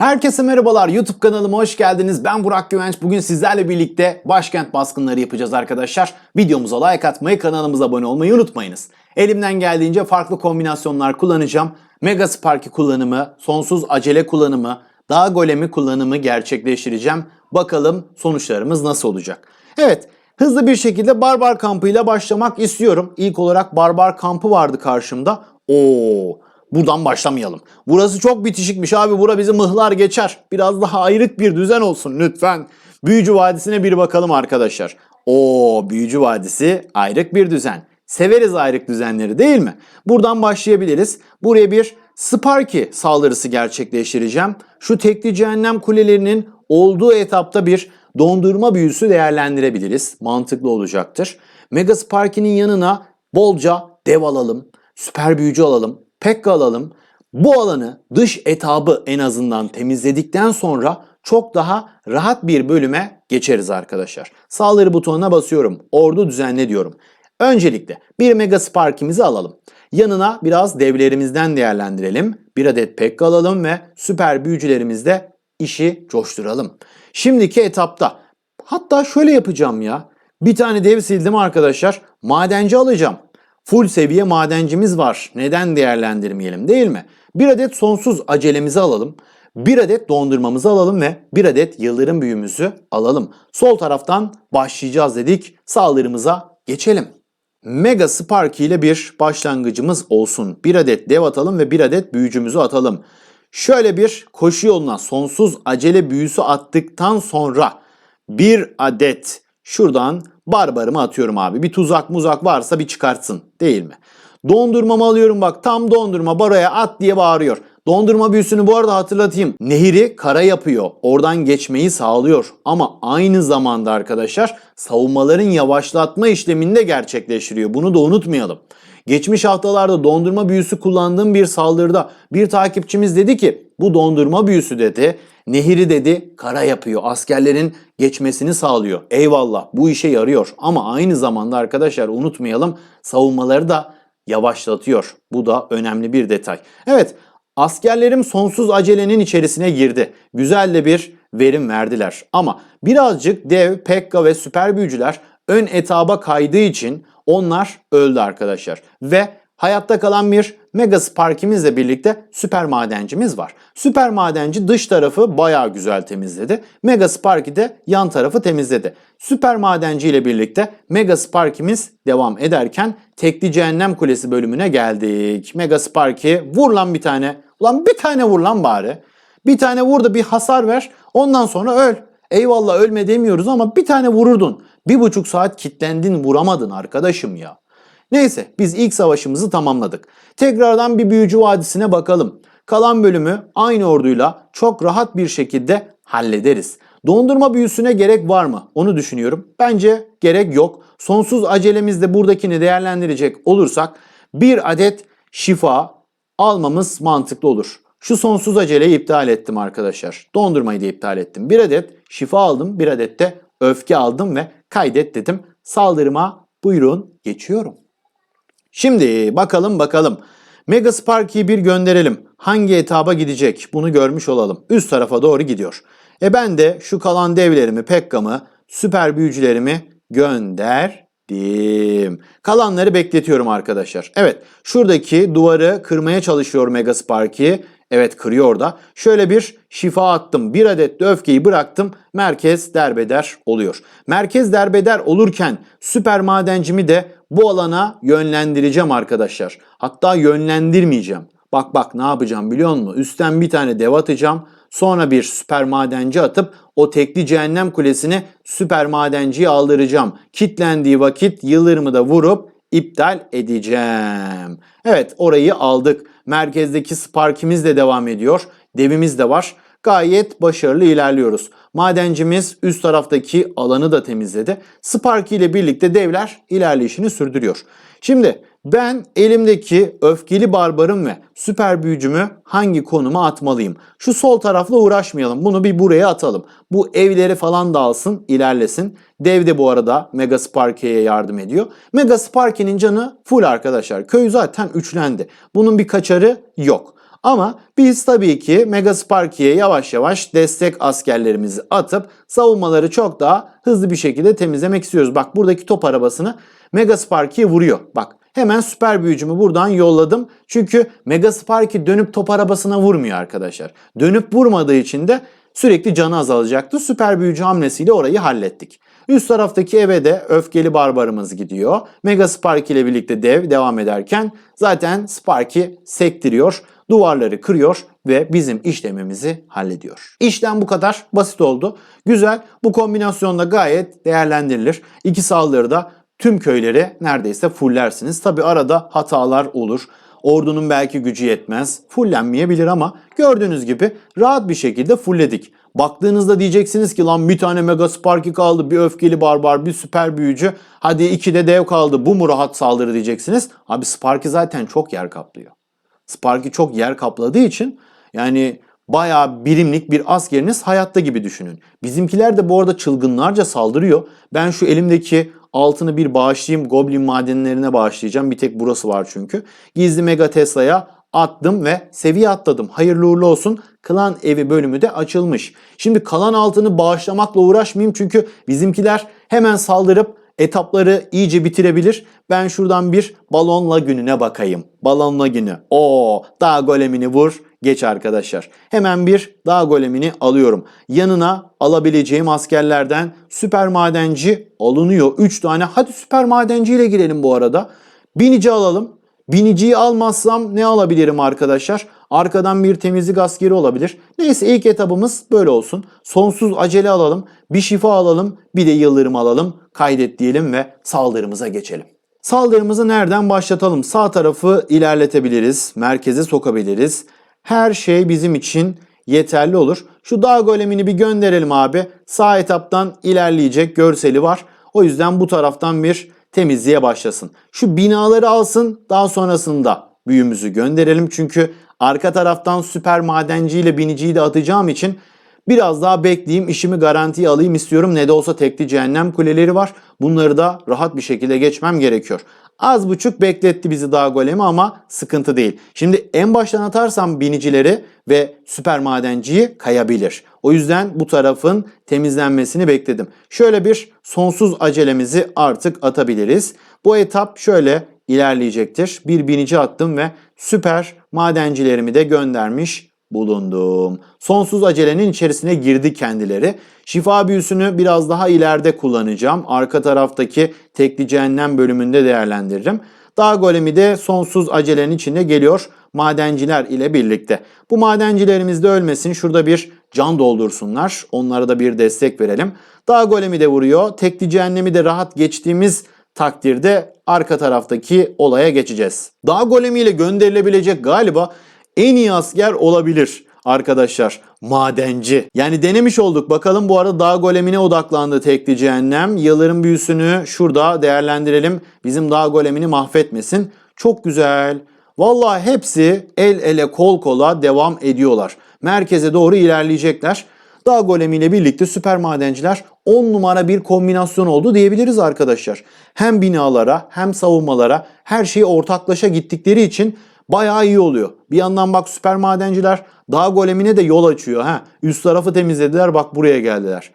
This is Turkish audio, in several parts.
Herkese merhabalar YouTube kanalıma hoş geldiniz. Ben Burak Güvenç. Bugün sizlerle birlikte başkent baskınları yapacağız arkadaşlar. Videomuza like atmayı, kanalımıza abone olmayı unutmayınız. Elimden geldiğince farklı kombinasyonlar kullanacağım. Mega Sparky kullanımı, sonsuz acele kullanımı, dağ golemi kullanımı gerçekleştireceğim. Bakalım sonuçlarımız nasıl olacak. Evet, hızlı bir şekilde barbar kampıyla başlamak istiyorum. İlk olarak barbar kampı vardı karşımda. Oo, Buradan başlamayalım. Burası çok bitişikmiş abi. Bura bizi mıhlar geçer. Biraz daha ayrık bir düzen olsun lütfen. Büyücü Vadisi'ne bir bakalım arkadaşlar. O Büyücü Vadisi ayrık bir düzen. Severiz ayrık düzenleri değil mi? Buradan başlayabiliriz. Buraya bir Sparky saldırısı gerçekleştireceğim. Şu tekli cehennem kulelerinin olduğu etapta bir dondurma büyüsü değerlendirebiliriz. Mantıklı olacaktır. Mega Sparky'nin yanına bolca dev alalım. Süper büyücü alalım. Pekka alalım. Bu alanı dış etabı en azından temizledikten sonra çok daha rahat bir bölüme geçeriz arkadaşlar. Saldırı butonuna basıyorum. Ordu düzenle diyorum. Öncelikle bir Mega Spark'imizi alalım. Yanına biraz devlerimizden değerlendirelim. Bir adet Pekka alalım ve süper büyücülerimizle işi coşturalım. Şimdiki etapta hatta şöyle yapacağım ya. Bir tane dev sildim arkadaşlar. Madenci alacağım. Full seviye madencimiz var. Neden değerlendirmeyelim değil mi? Bir adet sonsuz acelemizi alalım. Bir adet dondurmamızı alalım ve bir adet yıldırım büyümüzü alalım. Sol taraftan başlayacağız dedik. Saldırımıza geçelim. Mega Sparky ile bir başlangıcımız olsun. Bir adet dev atalım ve bir adet büyücümüzü atalım. Şöyle bir koşu yoluna sonsuz acele büyüsü attıktan sonra bir adet şuradan barbarımı atıyorum abi. Bir tuzak muzak varsa bir çıkartsın değil mi? Dondurmamı alıyorum bak tam dondurma baroya at diye bağırıyor. Dondurma büyüsünü bu arada hatırlatayım. Nehiri kara yapıyor. Oradan geçmeyi sağlıyor. Ama aynı zamanda arkadaşlar savunmaların yavaşlatma işlemini de gerçekleştiriyor. Bunu da unutmayalım. Geçmiş haftalarda dondurma büyüsü kullandığım bir saldırıda bir takipçimiz dedi ki bu dondurma büyüsü dedi nehiri dedi kara yapıyor. Askerlerin geçmesini sağlıyor. Eyvallah bu işe yarıyor ama aynı zamanda arkadaşlar unutmayalım savunmaları da yavaşlatıyor. Bu da önemli bir detay. Evet askerlerim sonsuz acelenin içerisine girdi. Güzel de bir verim verdiler. Ama birazcık dev, pekka ve süper büyücüler ön etaba kaydığı için onlar öldü arkadaşlar. Ve hayatta kalan bir Mega Spark'imizle birlikte süper madencimiz var. Süper madenci dış tarafı bayağı güzel temizledi. Mega Sparky de yan tarafı temizledi. Süper madenci ile birlikte Mega Spark'imiz devam ederken tekli cehennem kulesi bölümüne geldik. Mega Sparky vur lan bir tane. Ulan bir tane vur lan bari. Bir tane vur da bir hasar ver. Ondan sonra öl. Eyvallah ölme demiyoruz ama bir tane vururdun. Bir buçuk saat kitlendin vuramadın arkadaşım ya. Neyse biz ilk savaşımızı tamamladık. Tekrardan bir büyücü vadisine bakalım. Kalan bölümü aynı orduyla çok rahat bir şekilde hallederiz. Dondurma büyüsüne gerek var mı? Onu düşünüyorum. Bence gerek yok. Sonsuz acelemizde buradakini değerlendirecek olursak bir adet şifa almamız mantıklı olur. Şu sonsuz aceleyi iptal ettim arkadaşlar. Dondurmayı da iptal ettim. Bir adet şifa aldım, bir adet de öfke aldım ve kaydet dedim. Saldırıma buyurun geçiyorum. Şimdi bakalım bakalım. Mega Sparky'yi bir gönderelim. Hangi etaba gidecek? Bunu görmüş olalım. Üst tarafa doğru gidiyor. E ben de şu kalan devlerimi, Pekka'mı, süper büyücülerimi gönderdim. Kalanları bekletiyorum arkadaşlar. Evet şuradaki duvarı kırmaya çalışıyor Mega Sparky. Evet kırıyor da. Şöyle bir şifa attım. Bir adet de öfkeyi bıraktım. Merkez derbeder oluyor. Merkez derbeder olurken süper madencimi de bu alana yönlendireceğim arkadaşlar. Hatta yönlendirmeyeceğim. Bak bak ne yapacağım biliyor musun? Üstten bir tane dev atacağım. Sonra bir süper madenci atıp o tekli cehennem kulesini süper madenciye aldıracağım. Kitlendiği vakit yıldırımı da vurup iptal edeceğim. Evet orayı aldık. Merkezdeki Spark'imiz de devam ediyor. Devimiz de var. Gayet başarılı ilerliyoruz. Madencimiz üst taraftaki alanı da temizledi. Sparky ile birlikte devler ilerleyişini sürdürüyor. Şimdi ben elimdeki öfkeli barbarım ve süper büyücümü hangi konuma atmalıyım? Şu sol tarafla uğraşmayalım. Bunu bir buraya atalım. Bu evleri falan da ilerlesin. Dev de bu arada Mega Sparky'ye yardım ediyor. Mega Sparky'nin canı full arkadaşlar. Köy zaten üçlendi. Bunun bir kaçarı yok. Ama biz tabii ki Mega Sparky'ye yavaş yavaş destek askerlerimizi atıp savunmaları çok daha hızlı bir şekilde temizlemek istiyoruz. Bak buradaki top arabasını Mega Sparky'ye vuruyor. Bak hemen süper büyücümü buradan yolladım. Çünkü Mega Sparky dönüp top arabasına vurmuyor arkadaşlar. Dönüp vurmadığı için de sürekli canı azalacaktı. Süper büyücü hamlesiyle orayı hallettik. Üst taraftaki eve de öfkeli barbarımız gidiyor. Mega Sparky ile birlikte dev devam ederken zaten Sparky sektiriyor, duvarları kırıyor ve bizim işlemimizi hallediyor. İşlem bu kadar basit oldu. Güzel. Bu kombinasyonda gayet değerlendirilir. İki saldırıda da tüm köyleri neredeyse fullersiniz. Tabi arada hatalar olur. Ordunun belki gücü yetmez. Fullenmeyebilir ama gördüğünüz gibi rahat bir şekilde fullledik. Baktığınızda diyeceksiniz ki lan bir tane Mega Sparky kaldı, bir öfkeli barbar, bir süper büyücü. Hadi iki de dev kaldı. Bu mu rahat saldırı diyeceksiniz. Abi Sparky zaten çok yer kaplıyor. Sparky çok yer kapladığı için yani bayağı birimlik bir askeriniz hayatta gibi düşünün. Bizimkiler de bu arada çılgınlarca saldırıyor. Ben şu elimdeki altını bir bağışlayayım. Goblin madenlerine bağışlayacağım. Bir tek burası var çünkü. Gizli Mega Tesla'ya attım ve seviye atladım. Hayırlı uğurlu olsun. Klan evi bölümü de açılmış. Şimdi kalan altını bağışlamakla uğraşmayayım çünkü bizimkiler hemen saldırıp etapları iyice bitirebilir. Ben şuradan bir balonla gününe bakayım. Balonla günü. O dağ golemini vur. Geç arkadaşlar. Hemen bir dağ golemini alıyorum. Yanına alabileceğim askerlerden süper madenci alınıyor. 3 tane. Hadi süper madenci ile girelim bu arada. Binici alalım. Biniciyi almazsam ne alabilirim arkadaşlar? Arkadan bir temizlik askeri olabilir. Neyse ilk etabımız böyle olsun. Sonsuz acele alalım. Bir şifa alalım. Bir de yıldırım alalım. Kaydet diyelim ve saldırımıza geçelim. Saldırımızı nereden başlatalım? Sağ tarafı ilerletebiliriz. Merkeze sokabiliriz. Her şey bizim için yeterli olur. Şu dağ golemini bir gönderelim abi. Sağ etaptan ilerleyecek görseli var. O yüzden bu taraftan bir temizliğe başlasın. Şu binaları alsın daha sonrasında büyümüzü gönderelim. Çünkü arka taraftan süper madenciyle biniciyi de atacağım için biraz daha bekleyeyim işimi garantiye alayım istiyorum. Ne de olsa tekli cehennem kuleleri var. Bunları da rahat bir şekilde geçmem gerekiyor. Az buçuk bekletti bizi daha golemi ama sıkıntı değil. Şimdi en baştan atarsam binicileri ve süper madenciyi kayabilir. O yüzden bu tarafın temizlenmesini bekledim. Şöyle bir sonsuz acelemizi artık atabiliriz. Bu etap şöyle ilerleyecektir. Bir binici attım ve süper madencilerimi de göndermiş bulundum. Sonsuz acelenin içerisine girdi kendileri. Şifa büyüsünü biraz daha ileride kullanacağım. Arka taraftaki tekli cehennem bölümünde değerlendiririm. Dağ golemi de sonsuz acelenin içinde geliyor madenciler ile birlikte. Bu madencilerimiz de ölmesin. Şurada bir can doldursunlar. Onlara da bir destek verelim. Dağ golemi de vuruyor. Tekli cehennemi de rahat geçtiğimiz takdirde arka taraftaki olaya geçeceğiz. Dağ golemiyle gönderilebilecek galiba en iyi asker olabilir arkadaşlar. Madenci. Yani denemiş olduk. Bakalım bu arada dağ golemine odaklandı tekli cehennem. Yılların büyüsünü şurada değerlendirelim. Bizim dağ golemini mahvetmesin. Çok güzel. Vallahi hepsi el ele kol kola devam ediyorlar. Merkeze doğru ilerleyecekler. Dağ golemiyle birlikte süper madenciler 10 numara bir kombinasyon oldu diyebiliriz arkadaşlar. Hem binalara hem savunmalara her şeyi ortaklaşa gittikleri için bayağı iyi oluyor. Bir yandan bak süper madenciler dağ golemine de yol açıyor. Ha, üst tarafı temizlediler bak buraya geldiler.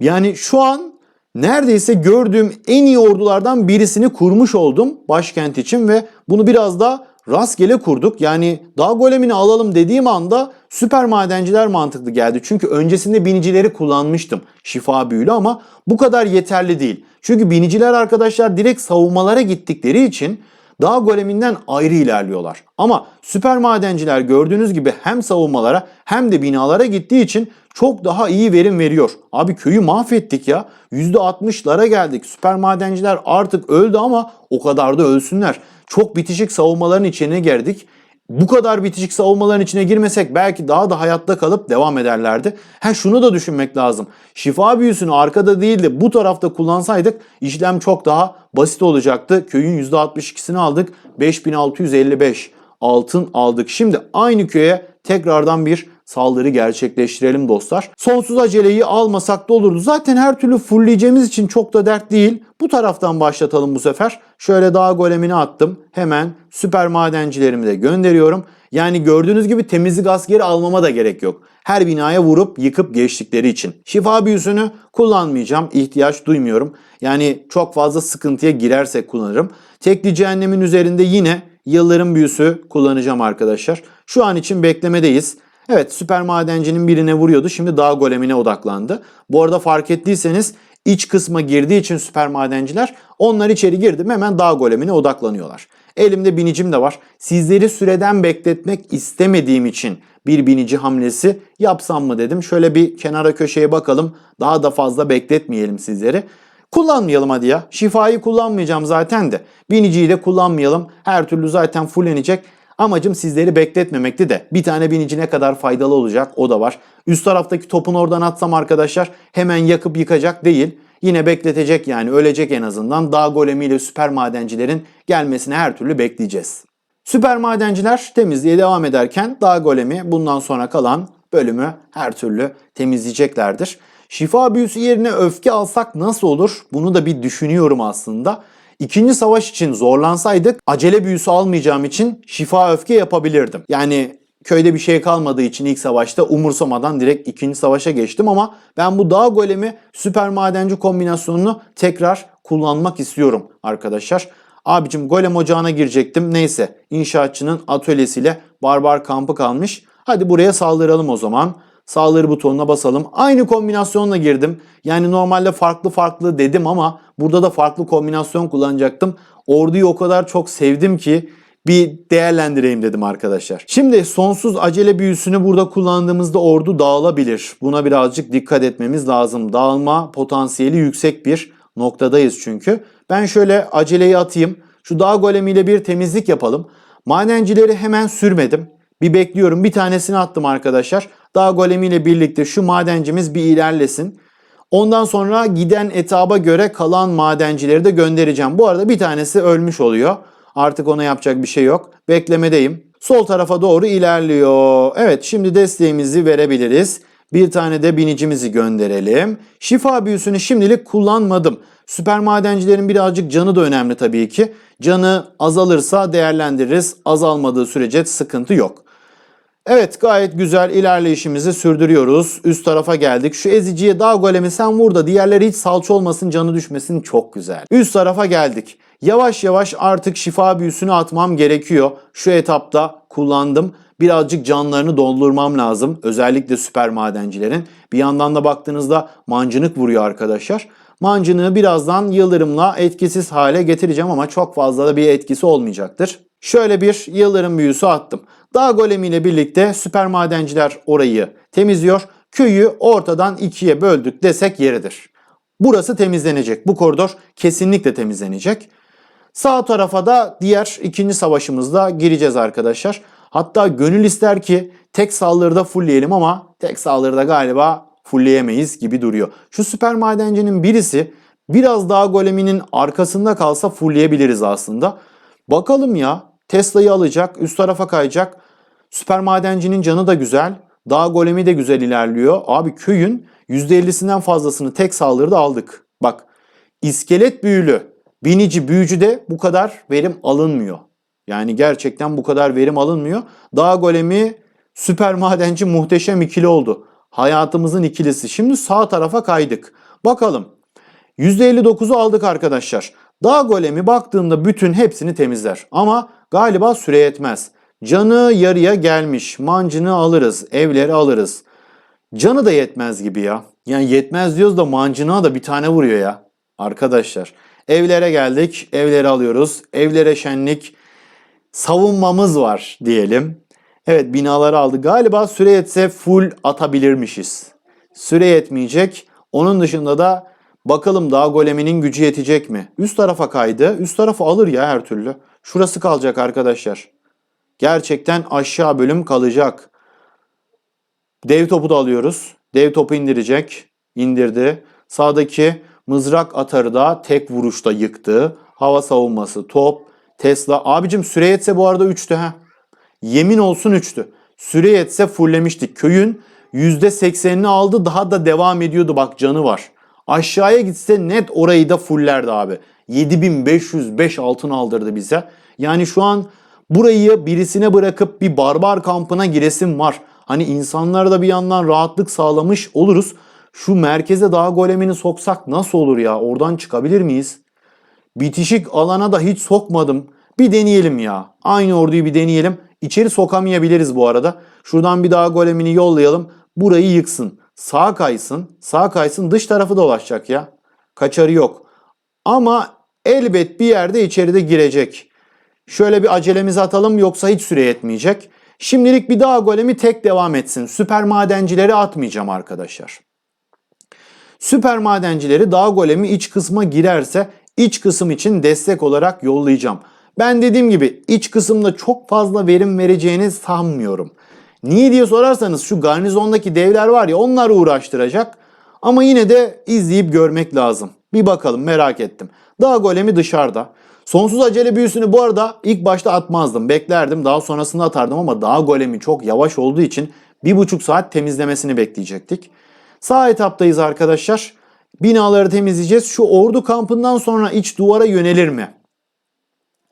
Yani şu an neredeyse gördüğüm en iyi ordulardan birisini kurmuş oldum başkent için ve bunu biraz da rastgele kurduk. Yani dağ golemini alalım dediğim anda süper madenciler mantıklı geldi. Çünkü öncesinde binicileri kullanmıştım şifa büyülü ama bu kadar yeterli değil. Çünkü biniciler arkadaşlar direkt savunmalara gittikleri için dağ goleminden ayrı ilerliyorlar. Ama süper madenciler gördüğünüz gibi hem savunmalara hem de binalara gittiği için çok daha iyi verim veriyor. Abi köyü mahvettik ya. %60'lara geldik. Süper madenciler artık öldü ama o kadar da ölsünler. Çok bitişik savunmaların içine girdik. Bu kadar bitişik savunmaların içine girmesek belki daha da hayatta kalıp devam ederlerdi. Ha şunu da düşünmek lazım. Şifa büyüsünü arkada değil de bu tarafta kullansaydık işlem çok daha basit olacaktı. Köyün %62'sini aldık. 5655 altın aldık. Şimdi aynı köye tekrardan bir saldırı gerçekleştirelim dostlar. Sonsuz aceleyi almasak da olurdu. Zaten her türlü fullleyeceğimiz için çok da dert değil. Bu taraftan başlatalım bu sefer. Şöyle dağ golemini attım. Hemen süper madencilerimi de gönderiyorum. Yani gördüğünüz gibi temizlik askeri almama da gerek yok. Her binaya vurup yıkıp geçtikleri için. Şifa büyüsünü kullanmayacağım. ihtiyaç duymuyorum. Yani çok fazla sıkıntıya girersek kullanırım. Tekli cehennemin üzerinde yine yılların büyüsü kullanacağım arkadaşlar. Şu an için beklemedeyiz. Evet süper madencinin birine vuruyordu. Şimdi dağ golemine odaklandı. Bu arada fark ettiyseniz iç kısma girdiği için süper madenciler onlar içeri girdi mi hemen dağ golemine odaklanıyorlar. Elimde binicim de var. Sizleri süreden bekletmek istemediğim için bir binici hamlesi yapsam mı dedim. Şöyle bir kenara köşeye bakalım. Daha da fazla bekletmeyelim sizleri. Kullanmayalım hadi ya. Şifayı kullanmayacağım zaten de. Biniciyi de kullanmayalım. Her türlü zaten fullenecek. Amacım sizleri bekletmemekti de bir tane binici ne kadar faydalı olacak o da var. Üst taraftaki topun oradan atsam arkadaşlar hemen yakıp yıkacak değil. Yine bekletecek yani ölecek en azından. Dağ golemiyle süper madencilerin gelmesine her türlü bekleyeceğiz. Süper madenciler temizliğe devam ederken dağ golemi bundan sonra kalan bölümü her türlü temizleyeceklerdir. Şifa büyüsü yerine öfke alsak nasıl olur? Bunu da bir düşünüyorum aslında. İkinci savaş için zorlansaydık acele büyüsü almayacağım için şifa öfke yapabilirdim. Yani köyde bir şey kalmadığı için ilk savaşta umursamadan direkt ikinci savaşa geçtim ama ben bu dağ golemi süper madenci kombinasyonunu tekrar kullanmak istiyorum arkadaşlar. Abicim golem ocağına girecektim. Neyse inşaatçının atölyesiyle barbar kampı kalmış. Hadi buraya saldıralım o zaman. Saldırı butonuna basalım. Aynı kombinasyonla girdim. Yani normalde farklı farklı dedim ama burada da farklı kombinasyon kullanacaktım. Orduyu o kadar çok sevdim ki bir değerlendireyim dedim arkadaşlar. Şimdi sonsuz acele büyüsünü burada kullandığımızda ordu dağılabilir. Buna birazcık dikkat etmemiz lazım. Dağılma potansiyeli yüksek bir noktadayız çünkü. Ben şöyle aceleyi atayım. Şu dağ golemiyle bir temizlik yapalım. Madencileri hemen sürmedim. Bir bekliyorum. Bir tanesini attım arkadaşlar. Dağ golemiyle birlikte şu madencimiz bir ilerlesin. Ondan sonra giden etaba göre kalan madencileri de göndereceğim. Bu arada bir tanesi ölmüş oluyor. Artık ona yapacak bir şey yok. Beklemedeyim. Sol tarafa doğru ilerliyor. Evet şimdi desteğimizi verebiliriz. Bir tane de binicimizi gönderelim. Şifa büyüsünü şimdilik kullanmadım. Süper madencilerin birazcık canı da önemli tabii ki. Canı azalırsa değerlendiririz. Azalmadığı sürece sıkıntı yok. Evet gayet güzel ilerleyişimizi sürdürüyoruz. Üst tarafa geldik. Şu eziciye dağ golemi sen vur da diğerleri hiç salça olmasın canı düşmesin çok güzel. Üst tarafa geldik. Yavaş yavaş artık şifa büyüsünü atmam gerekiyor. Şu etapta kullandım. Birazcık canlarını doldurmam lazım. Özellikle süper madencilerin. Bir yandan da baktığınızda mancınık vuruyor arkadaşlar. Mancınığı birazdan yıldırımla etkisiz hale getireceğim ama çok fazla da bir etkisi olmayacaktır. Şöyle bir yıldırım büyüsü attım. Dağ golemiyle birlikte süper madenciler orayı temizliyor. Köyü ortadan ikiye böldük desek yeridir. Burası temizlenecek. Bu koridor kesinlikle temizlenecek. Sağ tarafa da diğer ikinci savaşımızda gireceğiz arkadaşlar. Hatta gönül ister ki tek saldırıda fullleyelim ama tek saldırıda galiba fullleyemeyiz gibi duruyor. Şu süper madencinin birisi biraz daha goleminin arkasında kalsa fullleyebiliriz aslında. Bakalım ya Tesla'yı alacak üst tarafa kayacak. Süper madencinin canı da güzel. Dağ golemi de güzel ilerliyor. Abi köyün %50'sinden fazlasını tek saldırıda aldık. Bak iskelet büyülü binici büyücü de bu kadar verim alınmıyor. Yani gerçekten bu kadar verim alınmıyor. Dağ golemi süper madenci muhteşem ikili oldu. Hayatımızın ikilisi. Şimdi sağ tarafa kaydık. Bakalım. %59'u aldık arkadaşlar. Dağ golemi baktığında bütün hepsini temizler. Ama galiba süre yetmez. Canı yarıya gelmiş. Mancını alırız. Evleri alırız. Canı da yetmez gibi ya. Yani yetmez diyoruz da mancına da bir tane vuruyor ya. Arkadaşlar evlere geldik. Evleri alıyoruz. Evlere şenlik. Savunmamız var diyelim. Evet binaları aldı. Galiba süre yetse full atabilirmişiz. Süre yetmeyecek. Onun dışında da bakalım daha goleminin gücü yetecek mi? Üst tarafa kaydı. Üst tarafı alır ya her türlü. Şurası kalacak arkadaşlar. Gerçekten aşağı bölüm kalacak. Dev topu da alıyoruz. Dev topu indirecek. İndirdi. Sağdaki mızrak atarı da tek vuruşta yıktı. Hava savunması top. Tesla. Abicim süre yetse bu arada 3'tü ha. Yemin olsun 3'tü. Süre yetse fullemiştik. Köyün %80'ini aldı daha da devam ediyordu bak canı var. Aşağıya gitse net orayı da fullerdi abi. 7505 altın aldırdı bize. Yani şu an burayı birisine bırakıp bir barbar kampına giresim var. Hani insanlara da bir yandan rahatlık sağlamış oluruz. Şu merkeze daha golemini soksak nasıl olur ya? Oradan çıkabilir miyiz? Bitişik alana da hiç sokmadım. Bir deneyelim ya. Aynı orduyu bir deneyelim. İçeri sokamayabiliriz bu arada. Şuradan bir daha golemini yollayalım. Burayı yıksın. Sağ kaysın. Sağ kaysın. Dış tarafı dolaşacak ya. Kaçarı yok. Ama elbet bir yerde içeride girecek. Şöyle bir acelemizi atalım yoksa hiç süre yetmeyecek. Şimdilik bir daha golemi tek devam etsin. Süper madencileri atmayacağım arkadaşlar. Süper madencileri dağ golemi iç kısma girerse iç kısım için destek olarak yollayacağım. Ben dediğim gibi iç kısımda çok fazla verim vereceğini sanmıyorum. Niye diye sorarsanız şu garnizondaki devler var ya onlar uğraştıracak. Ama yine de izleyip görmek lazım. Bir bakalım merak ettim. Dağ golemi dışarıda. Sonsuz acele büyüsünü bu arada ilk başta atmazdım. Beklerdim daha sonrasında atardım ama dağ golemi çok yavaş olduğu için bir buçuk saat temizlemesini bekleyecektik. Sağ etaptayız arkadaşlar. Binaları temizleyeceğiz. Şu ordu kampından sonra iç duvara yönelir mi?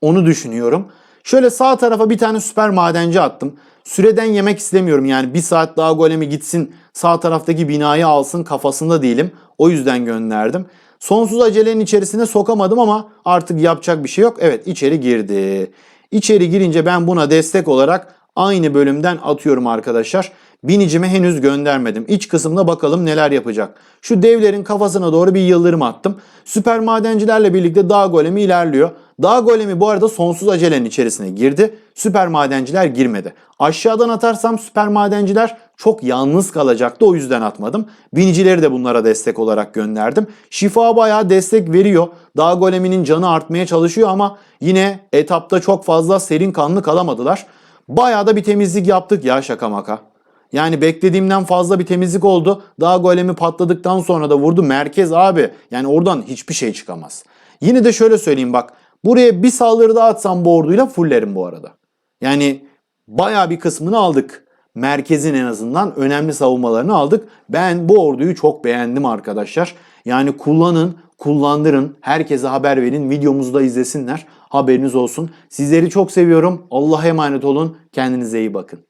Onu düşünüyorum. Şöyle sağ tarafa bir tane süper madenci attım. Süreden yemek istemiyorum yani bir saat daha golemi gitsin sağ taraftaki binayı alsın kafasında değilim. O yüzden gönderdim. Sonsuz acelenin içerisine sokamadım ama artık yapacak bir şey yok. Evet içeri girdi. İçeri girince ben buna destek olarak aynı bölümden atıyorum arkadaşlar. Binicime henüz göndermedim. İç kısımda bakalım neler yapacak. Şu devlerin kafasına doğru bir yıldırım attım. Süper madencilerle birlikte dağ golemi ilerliyor. Dağ golemi bu arada sonsuz acelenin içerisine girdi. Süper madenciler girmedi. Aşağıdan atarsam süper madenciler çok yalnız kalacaktı o yüzden atmadım. Binicileri de bunlara destek olarak gönderdim. Şifa bayağı destek veriyor. Dağ goleminin canı artmaya çalışıyor ama yine etapta çok fazla serin kanlı kalamadılar. Bayağı da bir temizlik yaptık ya şaka maka. Yani beklediğimden fazla bir temizlik oldu. Daha golemi patladıktan sonra da vurdu. Merkez abi. Yani oradan hiçbir şey çıkamaz. Yine de şöyle söyleyeyim bak. Buraya bir saldırı daha atsam bu orduyla fullerim bu arada. Yani bayağı bir kısmını aldık. Merkezin en azından önemli savunmalarını aldık. Ben bu orduyu çok beğendim arkadaşlar. Yani kullanın, kullandırın, herkese haber verin, videomuzu da izlesinler. Haberiniz olsun. Sizleri çok seviyorum. Allah'a emanet olun. Kendinize iyi bakın.